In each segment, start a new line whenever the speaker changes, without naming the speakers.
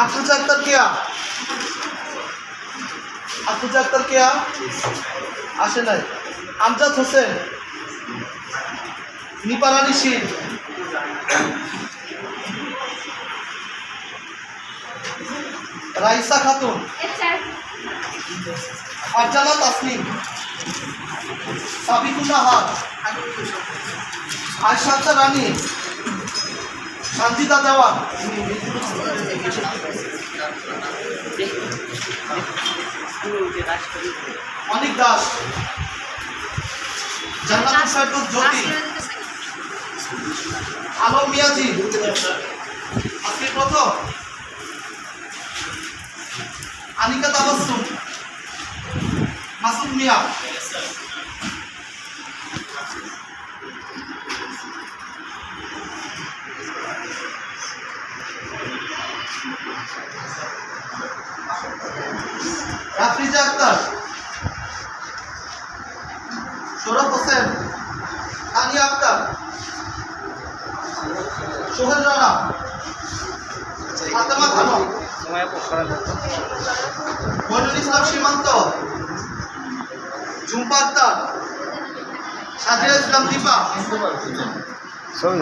আফরোজা আক্তার কেয়া আফরোজা আক্তার কেয়া আসে নাই। আমজাদ হোসেন। নিপারানি শীল রাইসা খাতুন। ফারজানা তাসনিম। সাবিকুল্লাহ হাত আয়সাদা রানী। শান্তিদা দেওয়া। অনিক দাস। জ্যোতি। আলম মিয়াজি। আজকে প্রথম আনিকা তাবাসসুম। মাসুম মিয়া। রাফিজা আক্তার সৌরভ হোসেন তানিয়া আক্তার সোহেল রানা ফাতেমা খানম মইনুল ইসলাম সীমান্ত ঝুম্পা আক্তার সাজিয়া ইসলাম দীপা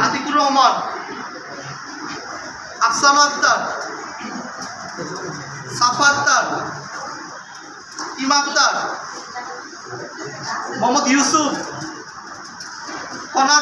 আতিকুর রহমান আফসানা আক্তার সাফা আক্তার ইম আক্তার মোহাম্মদ ইউসুফ কনা